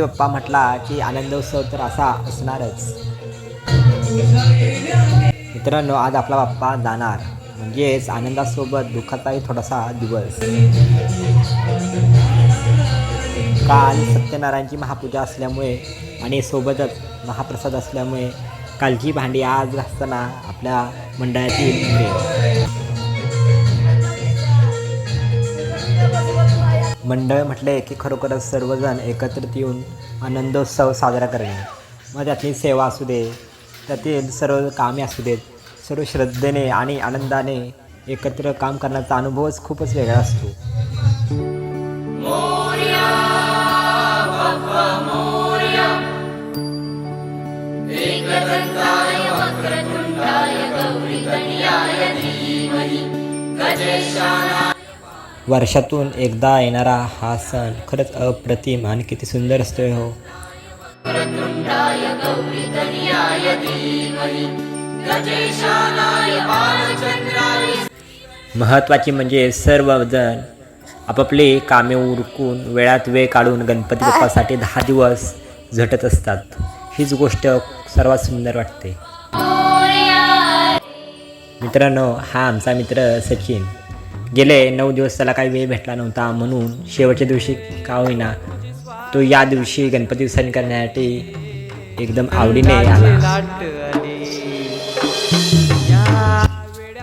गणपती बाप्पा म्हटला की आनंदोत्सव तर असा असणारच. मित्रांनो आज आपला बाप्पा जाणार. म्हणजेच आनंदासोबत दुःखाचाही थोडासा दिवस. काल सत्यनारायणची महापूजा असल्यामुळे आणि सोबतच महाप्रसाद असल्यामुळे कालची भांडी आज घासताना आपल्या मंडळातील मंडळ म्हटले की खरोखरच सर्वजण एकत्रित येऊन आनंदोत्सव साजरा करणे. मग त्यातली सेवा असू दे त्यातील सर्व कामे असू देत सर्व श्रद्धेने आणि आनंदाने एकत्र काम करण्याचा अनुभवच खूपच वेगळा असतो. वर्षातून एकदा येणारा हा सण खरंच अप्रतिम आणि किती सुंदर असतोय हो. महत्त्वाची म्हणजे सर्वजण आपापली कामे उरकून वेळात वेळ काढून गणपती बाप्पासाठी दहा दिवस झटत असतात. हीच गोष्ट सर्वात सुंदर वाटते. मित्रांनो हा आमचा मित्र सचिन. गेले नऊ दिवस त्याला काही वेळ भेटला नव्हता म्हणून शेवटच्या दिवशी का होईना तो या दिवशी गणपती विसर्जन करण्यासाठी एकदम आवडीने आला.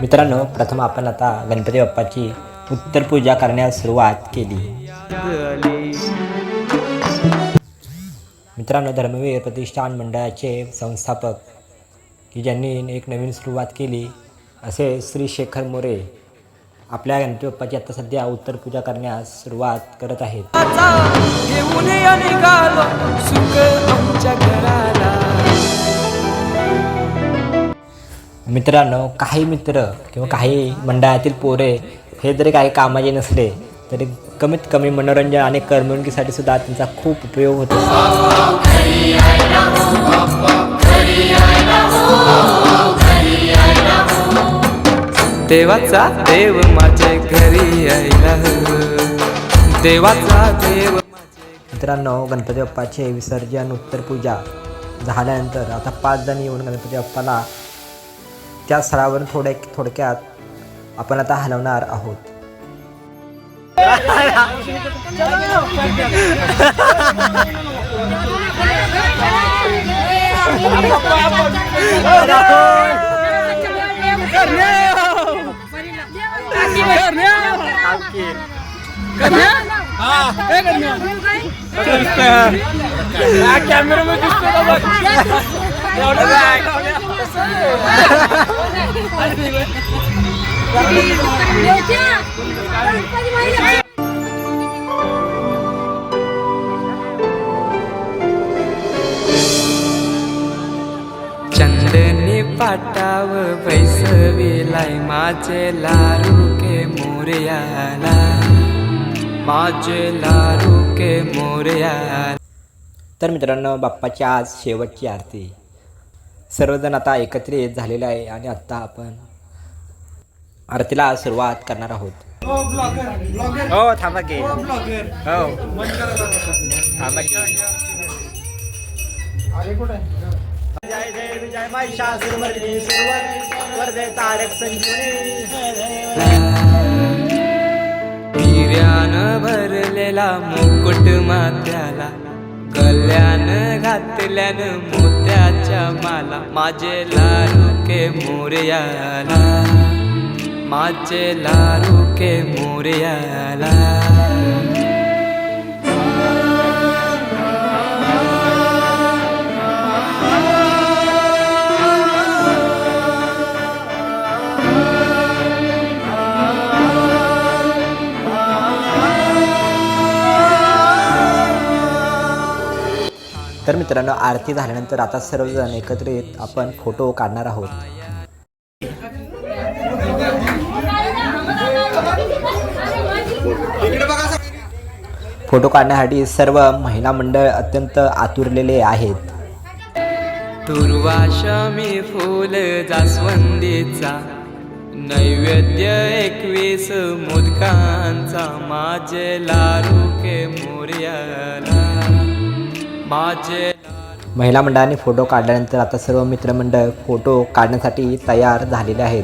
मित्रांनो प्रथम आपण आता गणपती बाप्पाची उत्तर पूजा करण्यास सुरुवात केली. मित्रांनो धर्मवीर प्रतिष्ठान मंडळाचे संस्थापक की ज्यांनी एक नवीन सुरुवात केली असे श्री शेखर मोरे आपल्या गणपती बाप्पाची आता सध्या उत्तर पूजा करण्यास सुरुवात करत आहेत. मित्रांनो काही मित्र किंवा काही मंडळातील पोरे हे जरी काही कामाचे नसले तरी कमीत कमी मनोरंजन आणि करमणुकीसाठी सुद्धा त्यांचा खूप उपयोग होत. देवाचा देव माझ्या घरी यायला देवाचा देव मित्रांनो गणपती बाप्पाचे विसर्जन उत्तर पूजा झाल्यानंतर आता पाच जण येऊन गणपती बाप्पाला त्या स्थळावरून थोड्या थोडक्यात आपण आता हलवणार आहोत. चंदनी पाटाव बैसविलाय माझे लारू मोरयाला माझे लारू के मोरयाला. तर मित्रांनो बाप्पाची आज शेवटची आरती. सर्वजण आता एकत्रित झालेले आहे आणि आत्ता आपण आरतीला सुरुवात करणार आहोत. हो थांबा की. हो. थांबा की. जय जय विजय महिषासुरमर्दिनी सुरवर वरदे तारक संजीवनी हिऱ्यानं भरलेला मुकुट मात्याला कल्याण घातल्यान मोत्याच्या माला माझे लारू के मोरयाला माझे लारू के मोरयाला. तर मित्रांनो आरती झाल्यानंतर आता सर्वजण एकत्रित आपण फोटो काढणार आहोत. फोटो काढण्यासाठी सर्व महिला मंडळ अत्यंत आतुरलेले आहेत. दुर्वाशमी फूल जास्वंदीचा नैवेद्य एकवीस मोदकांचा माझे लारू के मोर्याला. माझे महिला मंडळाने फोटो काढल्यानंतर आता सर्व मित्रमंडळ फोटो काढण्यासाठी तयार झालेले आहेत.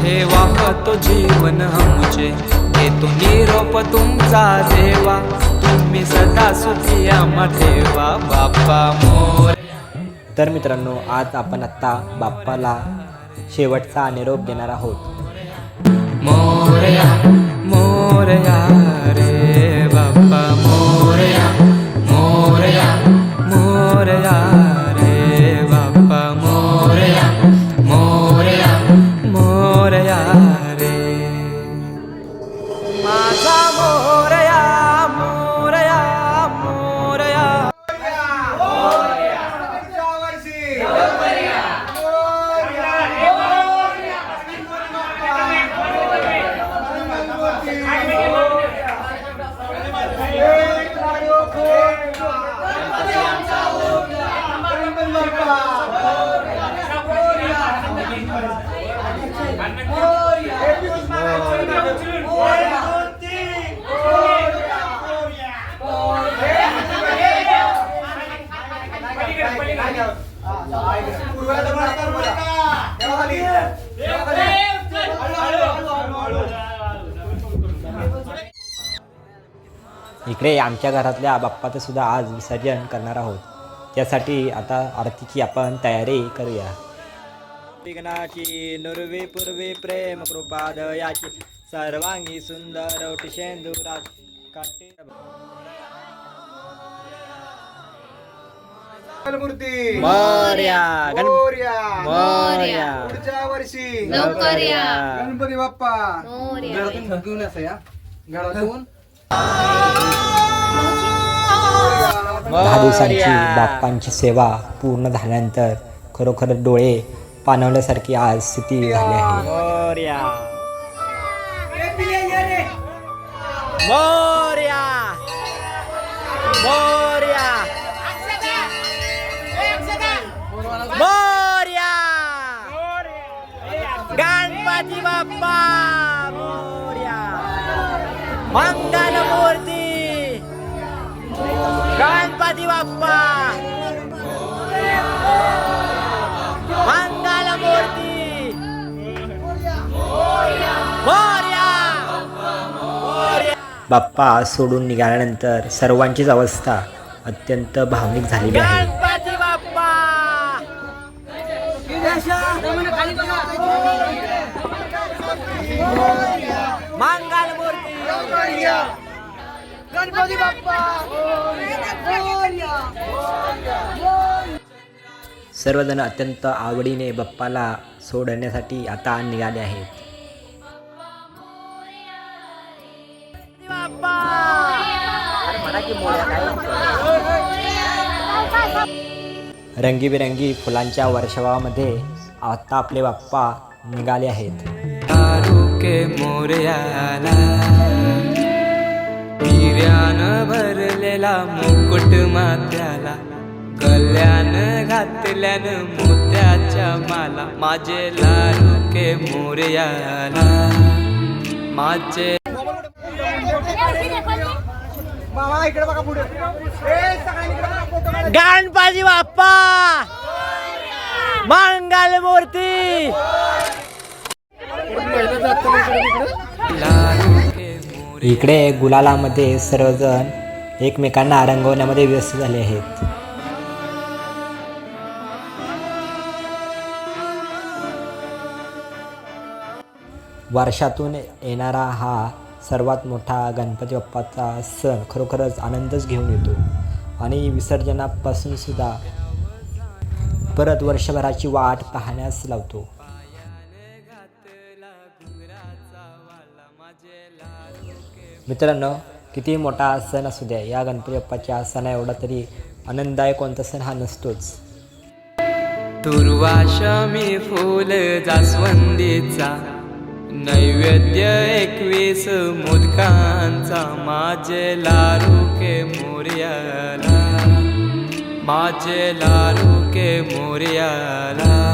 ठेवा तो जीवन आमचे. येतो निरोप तुमचा जेवा. तुम्ही सदा सुखी आम्हा ठेवा. बाप्पा मोर. तर मित्रांनो आज आपण आत्ता बाप्पाला शेवटचा निरोप देणार आहोत. मोरया मोरया. इकडे आमच्या घरातल्या बाप्पाचं सुद्धा आज विसर्जन करणार आहोत. त्यासाठी आता आरतीची आपण तयारी करूया. विघ्नाची नुर्वी पूर्वी प्रेम कृपा दयाची सर्वांगी सुंदर शेंदुराज कांटे. मूर्ती मोर्या गण मोरया. मोर्या. पुढच्या वर्षी. लवकर या. गणपती बाप्पा. मोरया. घरातून घेऊन असं या. घरातून दहा दिवसांची बाप्पांची सेवा पूर्ण झाल्यानंतर खरोखर डोळे पाणवल्यासारखी आज स्थिती झाली आहे. गणपती बाप्पा. मंगल मूर्ती गणपती बाप्पा. मंगल मूर्ती बाप्पा सोडून निघाल्यानंतर सर्वांचीच अवस्था अत्यंत भावनिक झालेली आहे. गणपती बाप्पा. मंगल मूर्ती गणपती बाप्पा। सर्वजण अत्यंत आवडीने बाप्पाला सोडण्यासाठी आता निघाले आहेत. रंगीबेरंगी फुलांच्या वर्षावामध्ये आता आपले बाप्पा निघाले आहेत. मोरयाला भरलेला मुकुट मात्याला कल्याण घातल्यानं मोत्याच्या माला. माझे लाडू के मोरयाला माझे मामा इकडे बघा पुढे. ए, सगळ्यांनी इकडे बघा, फोटो काढा. गणपती बाप्पा! मंगल मूर्ती! इकडे गुलालामध्ये सर्वजण एकमेकांना रंगवण्यामध्ये व्यस्त झाले आहेत. वर्षातून येणारा हा सर्वात मोठा गणपती बाप्पाचा सण खरोखरच आनंदच घेऊन येतो. आणि विसर्जनापासून सुद्धा परत वर्षभराची वाट पाहण्यास लावतो. मित्रांनो किती मोठा सण असू द्या या गणपती बाप्पाच्या सणा एवढा तरी आनंददायक कोणता सण हा नसतोच. दुर्वाशमी फुल जास्वंदीचा नैवेद्य एकवीस मोदकांचा माझे लारू के मोर्याला माझे लारू के मोर्याला.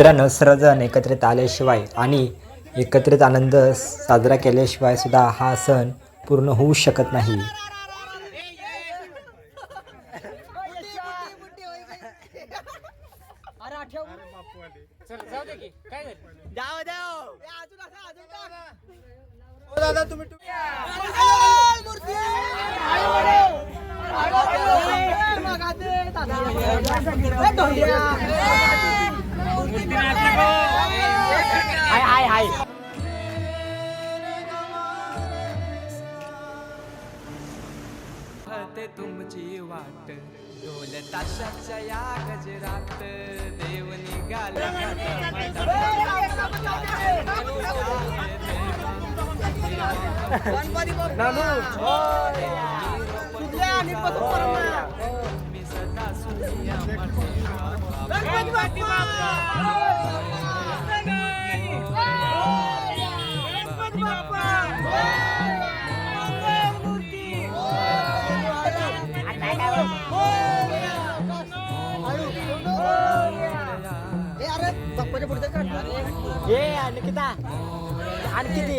मित्रांनो सर्वजण एकत्रित आल्याशिवाय आणि एकत्रित आनंद साजरा केल्याशिवाय सुद्धा हा सण पूर्ण होऊ शकत नाही. दादा तुम्ही हाय हाय हाय पाहते तुमची वाट ढोल ताशाच्या या गजरात देव निघाला. मी सदा सुखी ये निकिता आणखी किती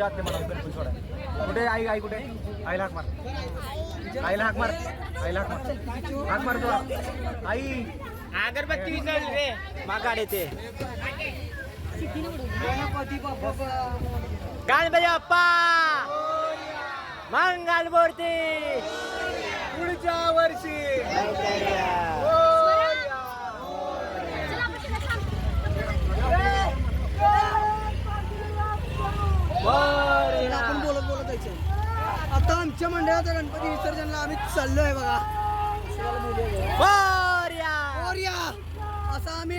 ए, अरे ती अगरबत्ती जो कुठे आई आई कुठे? आईला हाक मार. आईला हाक मार. आईला हाक मार. हाक मार तुला. आई. अगरबत्ती विचारली रे. मागाडे ते गणपती बाप्पा. मंगल मूर्ती. पुढच्या वर्षी. आपण बोलत बोलत जायचं. आता आमच्या मंडळाचा गणपती विसर्जनला आम्ही चाललोय बघा. असा आम्ही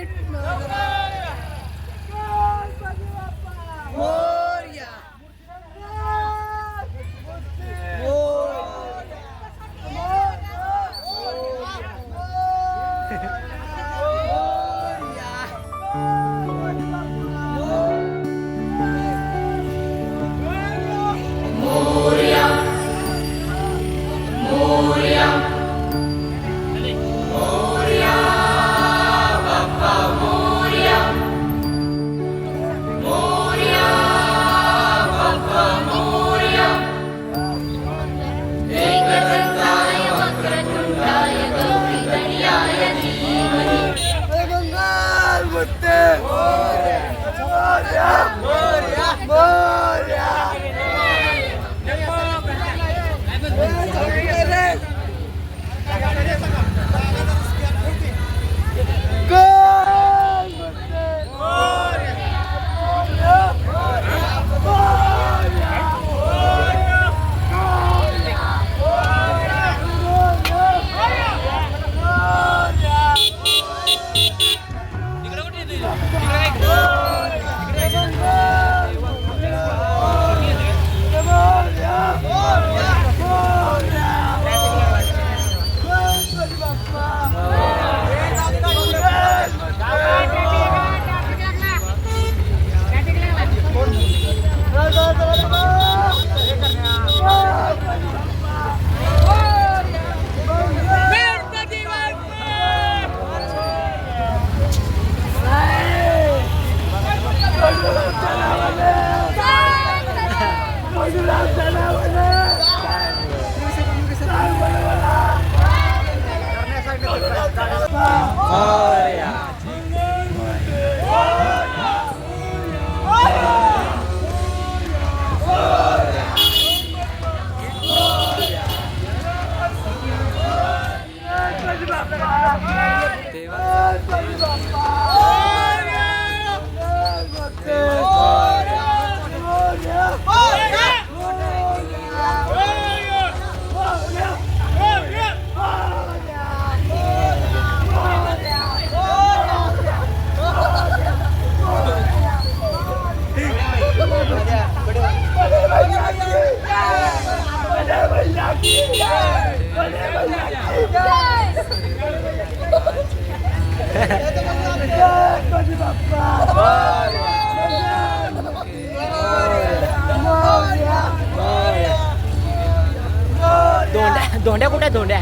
धोंड्या कुठ्या कुठे धोंड्या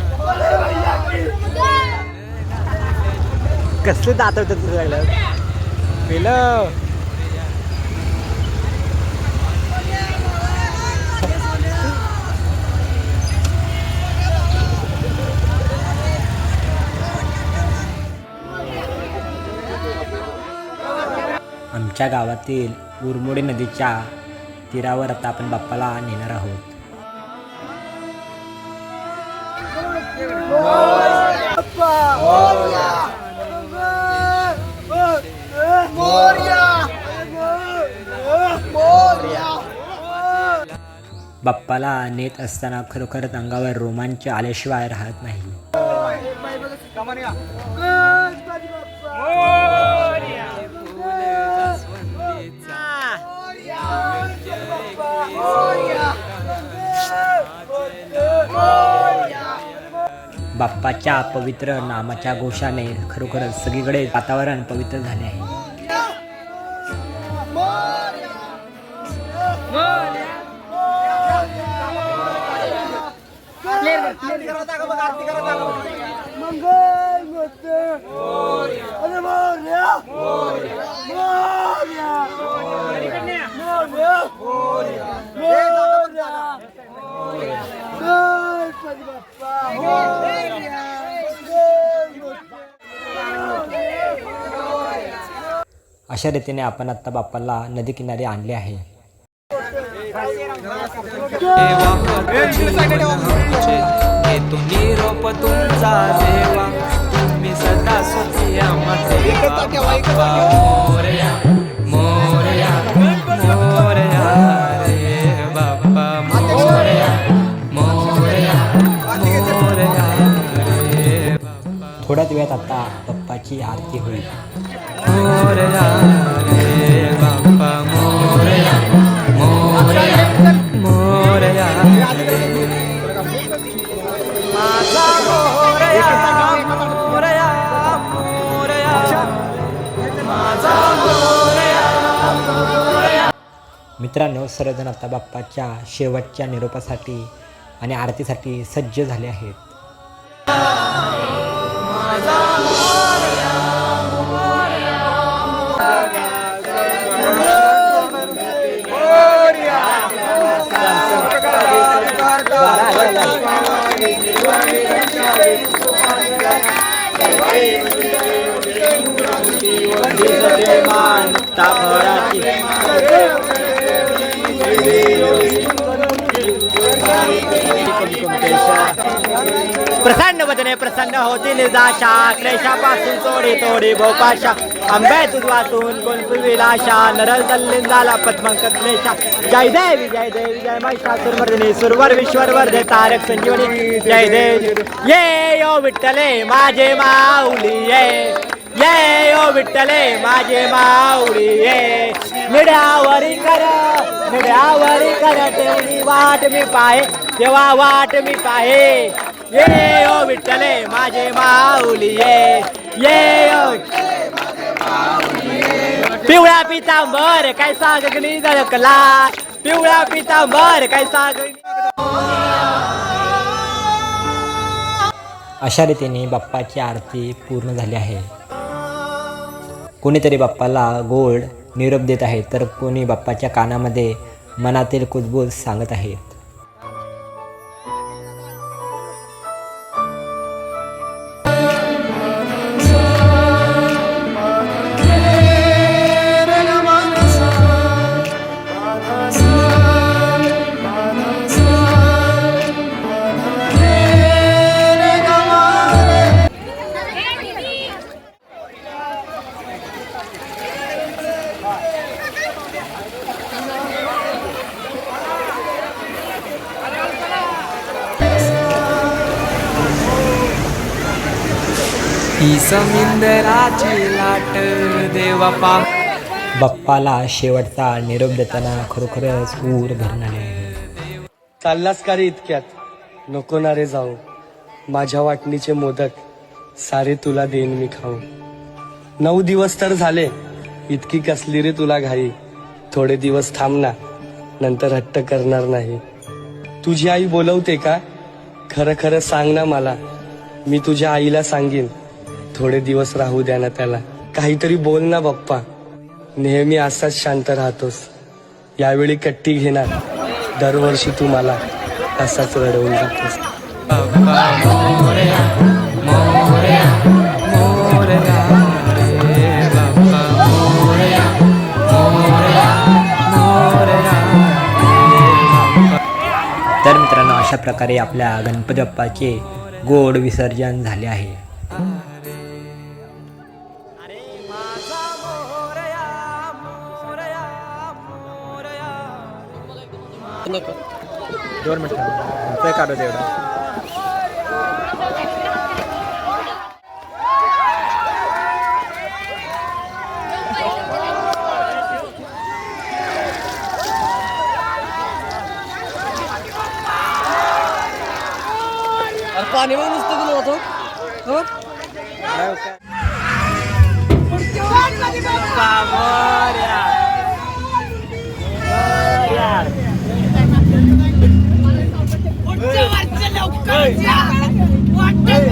कसलं दात होतं तुझं लागलं पेलं? आमच्या गावातील उरमोडी नदीच्या तीरावर आता आपण बाप्पाला नेणार आहोत. बाप्पाला नेत असताना खरोखरच अंगावर रोमांच आल्याशिवाय राहत नाही. बाप्पाच्या पवित्र नामाच्या घोषाने खरोखरच सगळीकडे वातावरण पवित्र झाले आहे. अशा रीतीने आपण आत्ता बाप्पाला नदीकिनारी आणले आहे. थोड्याच वेळात आता बाप्पाची आरती होईल. मोरया रे बाप्पा मोरया मोरया मोरया। माझा मोरया मोरया मोरया। माझा मोरया मित्रांनो सर्वजण आता बाप्पाच्या शेवटच्या निरोपासाठी आणि आरतीसाठी सज्ज झाले आहेत. प्रसन्न वदने प्रसन्न होती निदाशा क्लेशापासून तोडी तोडी भोपाशा. आंब्या तुझ वाचून कोण विलाशा नरल तल्लीन झाला पद्मंकत जय देव जय देव जय महिषासुर मर्दिनी सुरवर विश्वर वर्धे तारक संजीवनी. जय देव. ये यो विठ्ठले माझे माऊली ये. ये यो विठ्ठले माझे माऊली ये. मिड्यावरी कर मिड्यावरी कर तेवढी वाट मी पाहे तेव्हा वाट मी पाहे. ये ओ विठ्ठले माझे माऊली ये. ये ओ पिवळा पितांबर काय सागगणी झळकला पिवळा पितांबर काय सागणी अशा रीतीने बाप्पाची आरती पूर्ण झाली आहे. कोणीतरी बाप्पाला गोड निरोप देत आहे तर कोणी बाप्पाच्या कानामध्ये मनातील कुजबूज सांगत आहेत समिंदराची लाट देवा पा बाप्पाला शेवटचा निरोप देताना खरोखरच ऊर भरून आले आहे. चाललास का रे इतक्यात? नको ना रे जाऊ. माझ्या वाटणीचे मोदक सारे तुला देईन मी खाऊ. नऊ दिवस तर झाले. इतकी कसली रे तुला घाई? थोडे दिवस थांब ना. नंतर हट्ट करणार नाही. तुझी आई बोलवते का? खरं खरं सांग ना मला. मी तुझ्या आईला सांगेन. थोडे दिवस राहू द्या ना त्याला. काहीतरी बोल ना बाप्पा. नेहमी असाच शांत राहतोस. यावेळी कट्टी घेणार. दरवर्षी तू मला असाच रडवून जातोस. तर मित्रांनो अशा प्रकारे आपल्या गणपती बाप्पाचे गोड विसर्जन झाले आहे. दोन मिनिटं ते काढू तेवढं पाणी मग नुसतं दिलं होतं पुढच्या वर्षी वाटत